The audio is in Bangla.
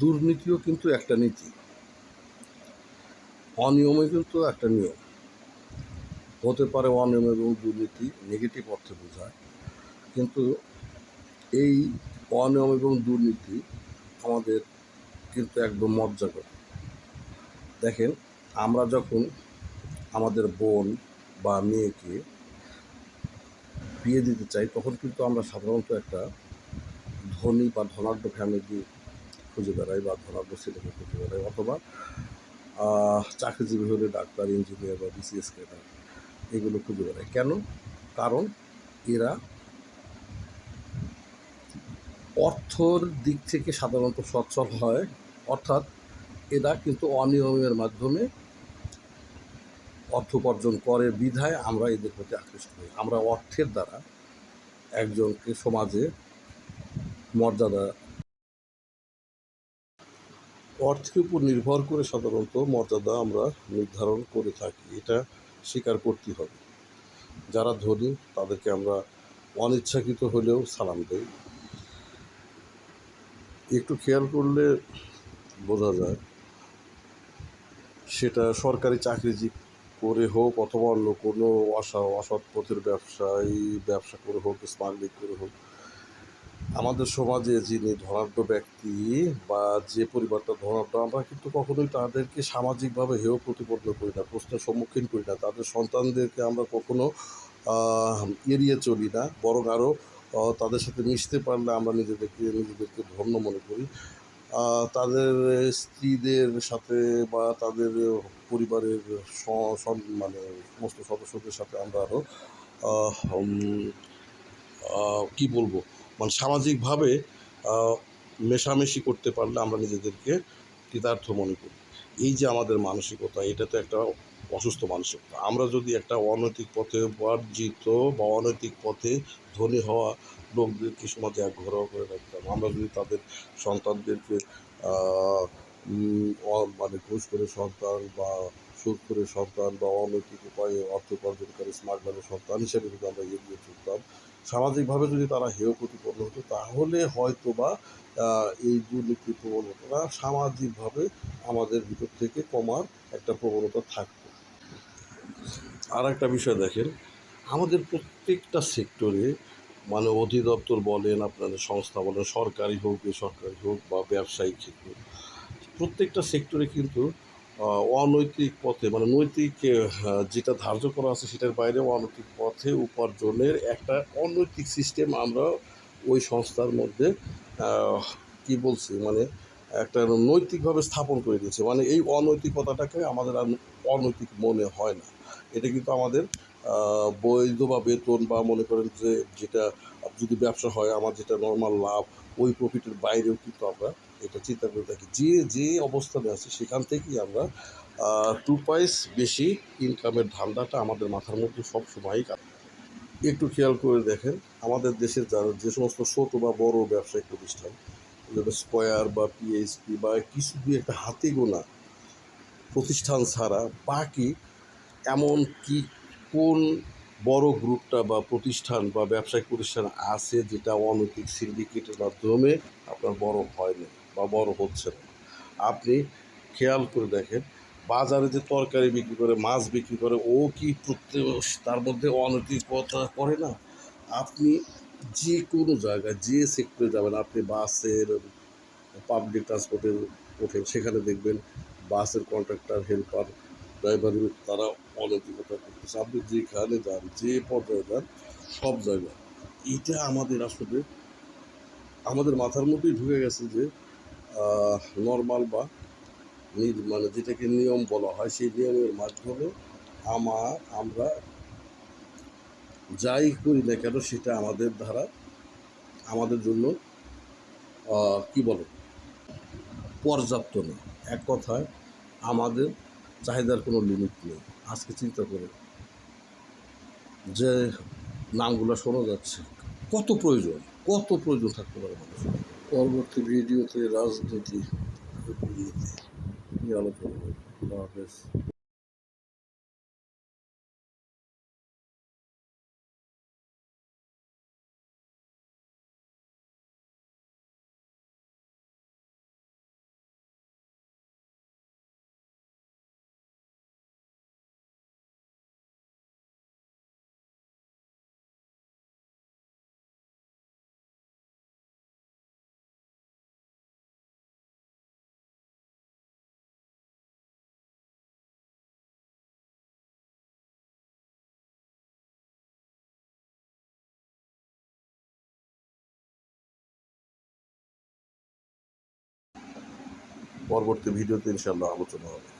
দুর্নীতিও কিন্তু একটা নীতি। অনিয়মে কিন্তু একটা নিয়ম। হতে পারে অনিয়ম এবং দুর্নীতি নেগেটিভ অর্থে বোঝায়, কিন্তু এই অনিয়ম এবং দুর্নীতি আমাদের কিন্তু একদম মজ্জাগত। দেখেন, আমরা যখন আমাদের বোন বা মেয়েকে বিয়ে দিতে চাই, তখন কিন্তু আমরা সাধারণত একটা ধনী বা ধনাঢ্য ফ্যামিলি খুঁজে বেড়াই বা ধনাঢ্য ছেলেকে খুঁজে বেড়াই অথবা চাকরিজীবী হলে ডাক্তার ইঞ্জিনিয়ার বা বিসিএস ক্যাডার এগুলো খুঁজে বেড়াই। কেন? কারণ এরা অর্থর দিক থেকে সাধারণত সচ্ছল হয়, অর্থাৎ এরা কিন্তু অনিয়মের মাধ্যমে অর্থ উপার্জন করে, বিধায় আমরা এদের প্রতি আকৃষ্ট হই। আমরা অর্থের দ্বারা একজনকে সমাজে মর্যাদা অর্থের উপর নির্ভর করে সাধারণত মর্যাদা আমরা নির্ধারণ করে থাকি, এটা স্বীকার করতে হবে। যারা ধনী, তাদেরকে আমরা অনিচ্ছাকৃত হলেও সালাম দেই। একটু খেয়াল করলে বোঝা যায়, সেটা সরকারি চাকরিজীব করে হোক অথবা অন্য কোনো অসা অসৎ পথের ব্যবসায়ী, ব্যবসা করে হোক, স্মাগলিং করে হোক আমাদের সমাজে যিনি ধনাঢ্য ব্যক্তি বা যে পরিবারটা ধনাঢ্য, আমরা কিন্তু কখনোই তাদেরকে সামাজিকভাবে হেয় প্রতিপন্ন করি না, প্রশ্নের সম্মুখীন করি না। তাদের সন্তানদেরকে আমরা কখনো এড়িয়ে চলি না। বরং আরও তাদের সাথে মিশতে পারলে আমরা নিজেদেরকে নিজেদেরকে ধন্য মনে করি। তাদের স্ত্রীদের সাথে বা তাদের পরিবারের মানে সমস্ত সদস্যদের সাথে আমরা আরও কী বলব? সামাজিকভাবে মেশামেশি করতে পারলে আমরা নিজেদেরকে কৃতার্থ মনে করি। এই যে আমাদের মানসিকতা, এটা তো একটা অসুস্থ মানসিকতা। আমরা যদি একটা অনৈতিক পথে বর্জিত বা অনৈতিক পথে ধনী হওয়া লোকদেরকে সমাজে এক ঘরোয়া করে রাখতাম, আমরা যদি তাদের সন্তানদেরকে মানে ঘুষ করে সন্তান বা সুদ করে সন্তান বা অনৈতিক উপায়ে অর্থ উপার্জনকারী স্মাগলারের সন্তান হিসেবে যদি আমরা এগিয়ে চলতাম সামাজিকভাবে যদি তারা হেয় প্রতিপন্ন হতো, তাহলে হয়তো বা এই দুর্নীতি প্রবণতা সামাজিকভাবে আমাদের ভিতর থেকে কমার একটা প্রবণতা থাকতো। আর একটা বিষয় দেখেন, আমাদের প্রত্যেকটা সেক্টরে মানে অধিদপ্তর বলেন, আপনাদের সংস্থা বলেন, সরকারি হোক, বেসরকারি হোক বা ব্যবসায়িক ক্ষেত্রে, প্রত্যেকটা সেক্টরে কিন্তু অনৈতিক পথে মানে নৈতিক যেটা ধার্য করা আছে সেটার বাইরে অনৈতিক পথে উপার্জনের একটা অনৈতিক সিস্টেম আমরা ওই সংস্থার মধ্যে কি বলছি মানে একটা নৈতিকভাবে স্থাপন করে দিয়েছে। মানে এই অনৈতিকতাটাকে আমাদের আর অনৈতিক মনে হয় না। এটা কিন্তু আমাদের বৈধ বা বেতন বা মনে করেন যে যেটা যদি ব্যবসা হয়, আমার যেটা নর্মাল লাভ, ওই প্রফিটের বাইরেও কিন্তু আমরা এটা চিন্তা করে থাকি। যে যে অবস্থানে আছে, সেখান থেকেই আমরা টু পয়েস বেশি ইনকামের ধান্দাটা আমাদের মাথার মধ্যে সব সময়ই কাজ। একটু খেয়াল করে দেখেন, আমাদের দেশের যারা যে সমস্ত ছোট বা বড় ব্যবসায়িক প্রতিষ্ঠান যেটা স্কোয়ার বা পিএইচপি বা কিছু দিয়ে একটা হাতে গোনা প্রতিষ্ঠান ছাড়া বাকি এমন কি কোন বড় গ্রুপটা বা প্রতিষ্ঠান বা ব্যবসায়িক প্রতিষ্ঠান আছে যেটা অনৈতিক সিন্ডিকেটের মাধ্যমে আপনার বড় হয় না বা বড় হচ্ছে না। আপনি খেয়াল করে দেখেন, বাজারে যে তরকারি বিক্রি করে, মাছ বিক্রি করে, ও কি প্রত্যেক, তার মধ্যে অনৈতিকতা করে না? আপনি যে কোনো জায়গায়, যে সেক্টরে যাবেন, আপনি বাসের পাবলিক ট্রান্সপোর্টে ওঠেন, সেখানে দেখবেন বাসের কন্ট্রাক্টর হেল্পার ড্রাইভারের তারা অনৈতিকতা করতেছে। আপনি যেখানে যান, যে পর্যায়ে যান, সব জায়গায়। এটা আমাদের আসলে, আমাদের মাথার মধ্যেই ঢুকে গেছে যে নর্মাল বা মানে যেটাকে নিয়ম বলা হয়, সেই নিয়মের মাধ্যমে আমার, আমরা যাই করি না কেন সেটা আমাদের দ্বারা, আমাদের জন্য কি বলে, পর্যাপ্ত না। এক কথায়, আমাদের চাহিদার কোনো লিমিট নেই। আজকে চিন্তা করে যে নামগুলো শোনা যাচ্ছে, কত প্রয়োজন কত প্রয়োজন থাকতে পারে মানুষ পরবর্তী ভিডিওতে রাজনীতি নিয়ে আলোচনা করব। পরবর্তী ভিডিওতে ইনশাল্লাহ আলোচনা হবে।